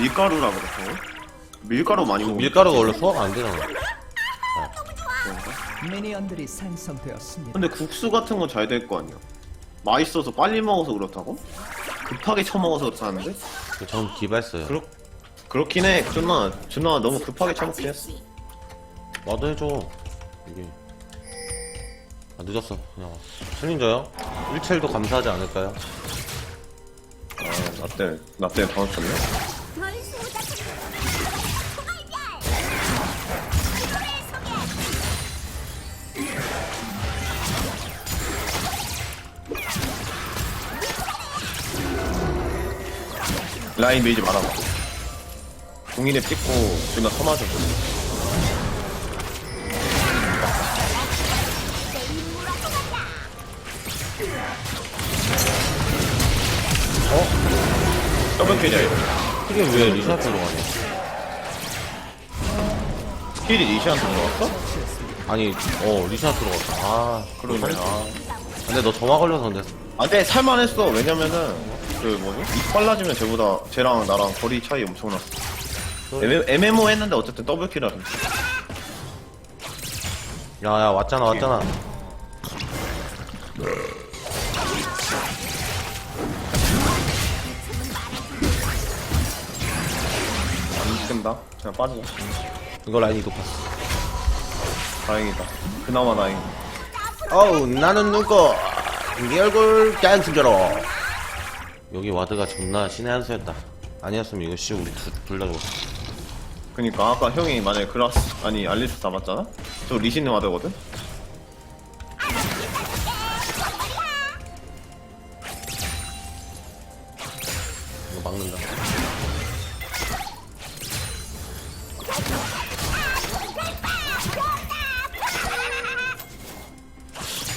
밀가루라 그렇다고? 밀가루 많이 먹으면 밀가루가 원래 소화가 안 되잖아. 미니언들이 생성되었습니다. 근데 국수 같은 건 잘 될 거 아니야 맛있어서 빨리 먹어서 그렇다고? 급하게 처먹어서 그렇다는데? 전 기발서요. 그렇, 그렇긴 해 준아 준아 너무 급하게 처먹긴 했어 나도 해줘. 이게. 아, 늦었어. 그냥. 와. 챌린저요? 1첼도 감사하지 않을까요? 아 나 때문에 나 때문에 당황쳤네 라인 밀지 말아봐 공인에 찍고 준아 서맞아 어? 더블 킬이야 이거 이게 왜 리샤트로 가냐? 킬이 니시한테 들어왔어? 아니, 어, 리샤트로 갔다. 아, 그러네 아. 근데 너 점화 걸려서 근데. 아, 근데 살만했어. 왜냐면은, 그 뭐지? 입 빨라지면 쟤보다, 쟤랑 나랑 거리 차이 엄청 났어. M- MMO 했는데 어쨌든 더블킬 하던데. 야, 야, 왔잖아, 왔잖아. 안 뜬다. 그냥 빠지자. 이거 라인이 높았어. 다행이다. 그나마 다행. 어우, 나는 누구? 네 얼굴 깐친저로 여기 와드가 존나 신의 한 수였다. 아니었으면 이거 씨 우리 둘다 죽었어. 그니까, 아까 형이 만약에 그라스, 아니, 알리스 잡았잖아? 저 리신 와드거든? 이거 막는다.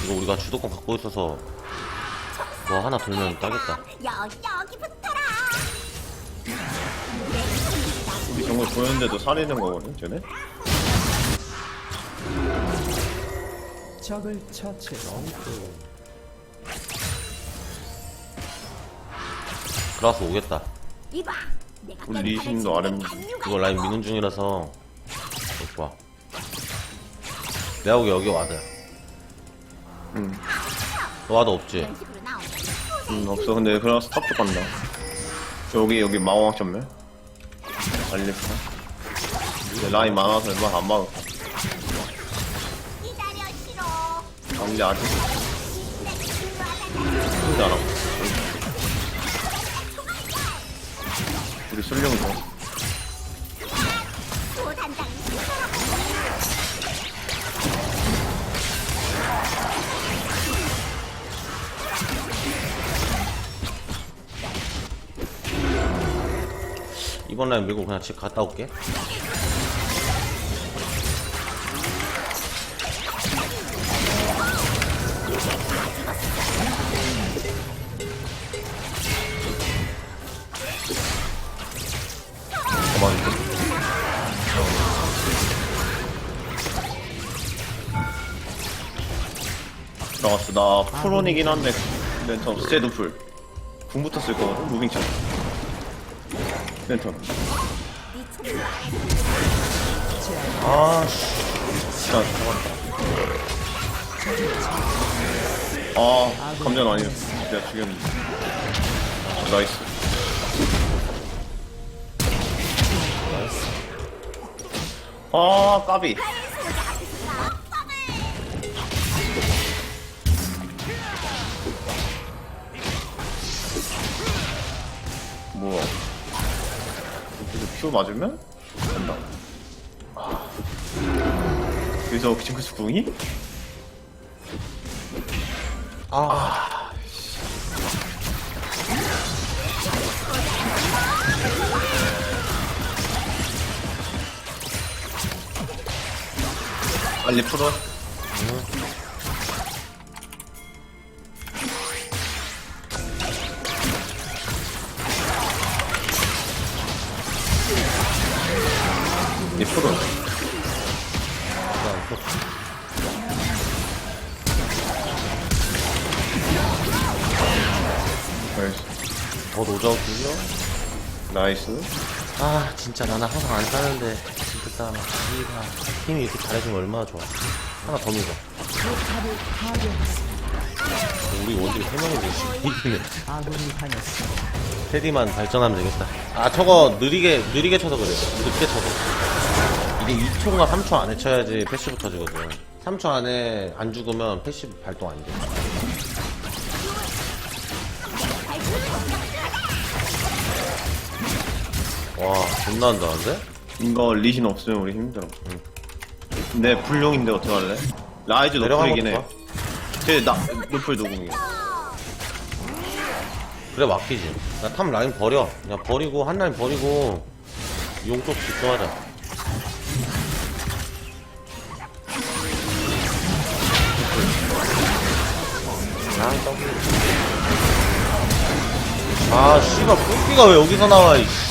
이거 우리가 주도권 갖고 있어서 뭐 하나 돌면 따겠다. 우리 정글 보였는데도 살리는 거거든, 쟤네? 적을 처치했습니다. 그라스 오겠다. 우리 리신도 단유가 이거 라인. 미는 중이라서 좋아. 내가 보기 여기 와드. 응. 너 와드 없지? 음, 없어. 근데 그라스 탑쪽 간다. 여기, 여기 마왕 점멸. 알리스. 근데 라인 많아서 얼마 안 막을. 아, 근데 아직. 근데 알아. 우리 술령 좀. 또 이번 라인 밀고 그냥 집 갔다 올게. 들어갔어. 나 프론이긴 한데, 랜턴, 스테드 풀. 궁부터 쓸 거거든, 무빙창. 랜턴. 아, 씨. 자. 아, 감전 아니었어. 내가 죽였는데. 나이스. 아, 까비. 뭐야. 큐 맞으면? 된다. 아. 여기서 징크스 궁이? 아. 빨리 풀어. 나이스. 아 진짜 나는 항상 안 따는데 진짜 따나 이가 힘이 이렇게 잘해주면 얼마나 좋아. 하나 더 밀자 우리 원딜 3명인데 이기네. 아군이 당했습니다. 테디만 발전하면 되겠다. 아 저거 느리게 느리게 쳐서 그래 늦게 쳐서. 이게 2초인가 3초 안에 쳐야지 패시브 터지거든. 3초 안에 안 죽으면 패시브 발동 안돼 와 존나 한다는데? 이거 리신 없으면 우리 힘들어. 내 불용인데 어떡할래? 라이즈 노플이긴 해. 내려가볼까? 쟤나 노플 노궁이야. 그래 맡기지 나 탑 라인 버려 그냥 버리고 한 라인 버리고 용쪽 집중하자 아 씨발 꿀끼가 왜 여기서 나와 이씨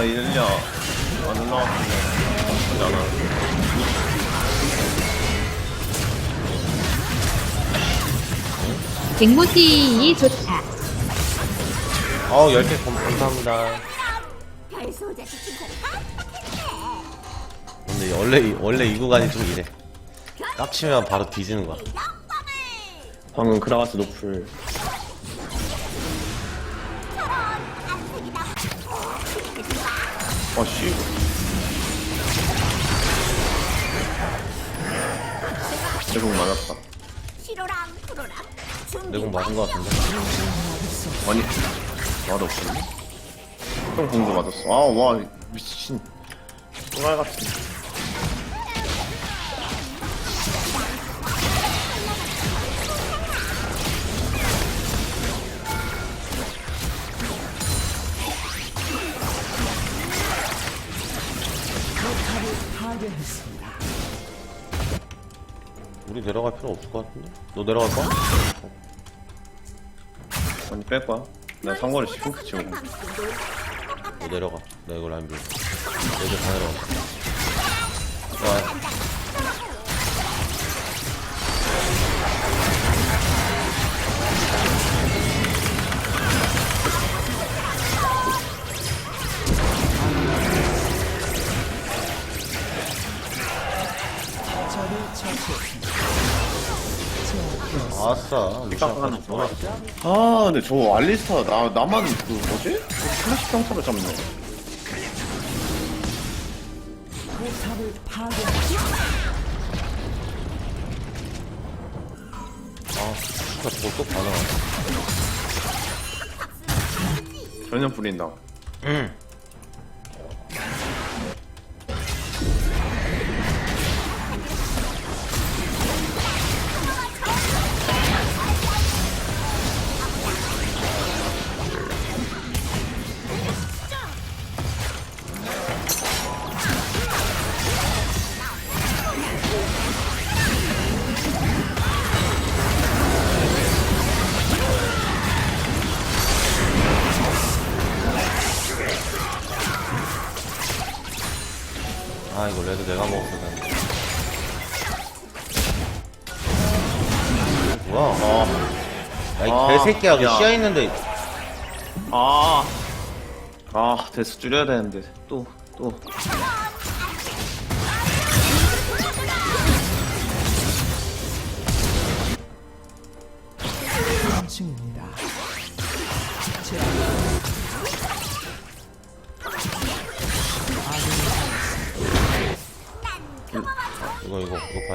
아 이럴려. 안 올라왔으면 나쁘지 않아. 백모티이 좋다. 어우 10개 감- 감사합니다 근데 원래 이- 원래 이 구간이 좀 이래 깝치면 바로 뒤지는 거야 방금 그라가스 노플. 아 씨. 내공 맞았다. 시로랑 프로랑 준비 내공 맞은 거 같은데 아니 맛없었네. 형 공도 맞았어. 아와 미친. 또라이 같은. 파괴했습니다. 우리 내려갈 필요 없을 것 같은데? 너 내려갈 거야? 아니 뺄 거야. 내가 상거리 시프트 치고. 너 내려가. 나 이거 라인 빌. 여기 다 내려가. 와. 아싸. 딱 좋아. 아 근데 저 알리스타 나 나만 그 뭐지? 플래시 평타를 잡네. 아, 진짜 저거 또 가능하네. 전혀 뿌린다. 응. 아, 이거 레드 내가 먹었어야 되는데. 뭐야? 아. 야, 이 아, 개새끼야. 그 야. 시야 있는데. 아. 아, 대수 줄여야 되는데. 또, 또.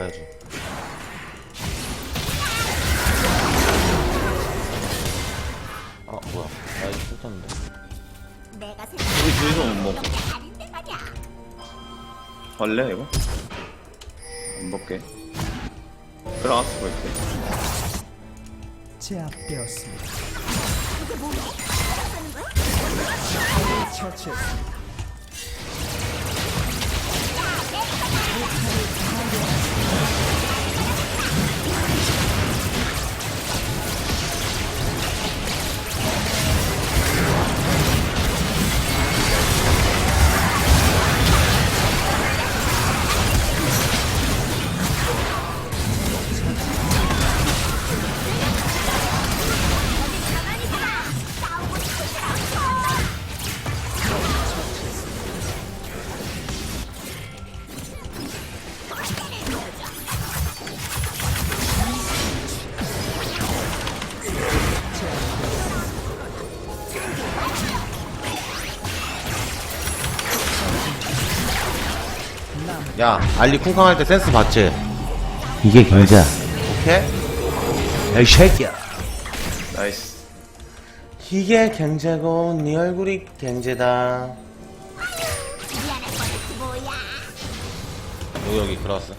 봐야지. 아, 뭐야. 나 이거 쏟았는데. 내가 우리 둘이서 못 먹어. 아닌데 말이야 할래, 이거? 안 먹게. 그라가스 볼게. 제압되었습니다. 적을 처치했습니다. 야 알리 쿵쾅 할 때 센스 봤지? 이게 경자 오케이? 야이 새끼야 나이스. 이게 경제고 네 얼굴이 경제다. 여기 여기 들어왔어.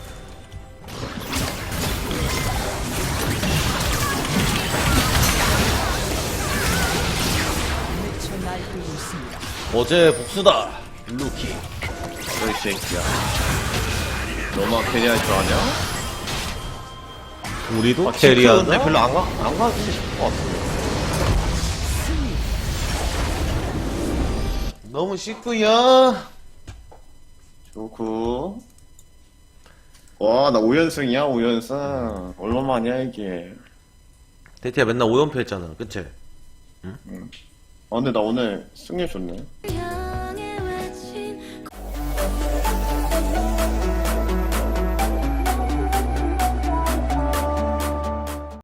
어제 복수다 루키 너이 새끼야. 너만 캐리할 줄 아냐? 우리도 아, 캐리하는데 키크인데 별로 안, 가, 안 가고 싶을 것 같은데 너무 쉽구요 좋고. 와, 나 5연승이야, 5연승. 얼마만이야, 이게. 대티야 맨날 오연패 했잖아 그치? 아, 근데 나 오늘 승리 좋네.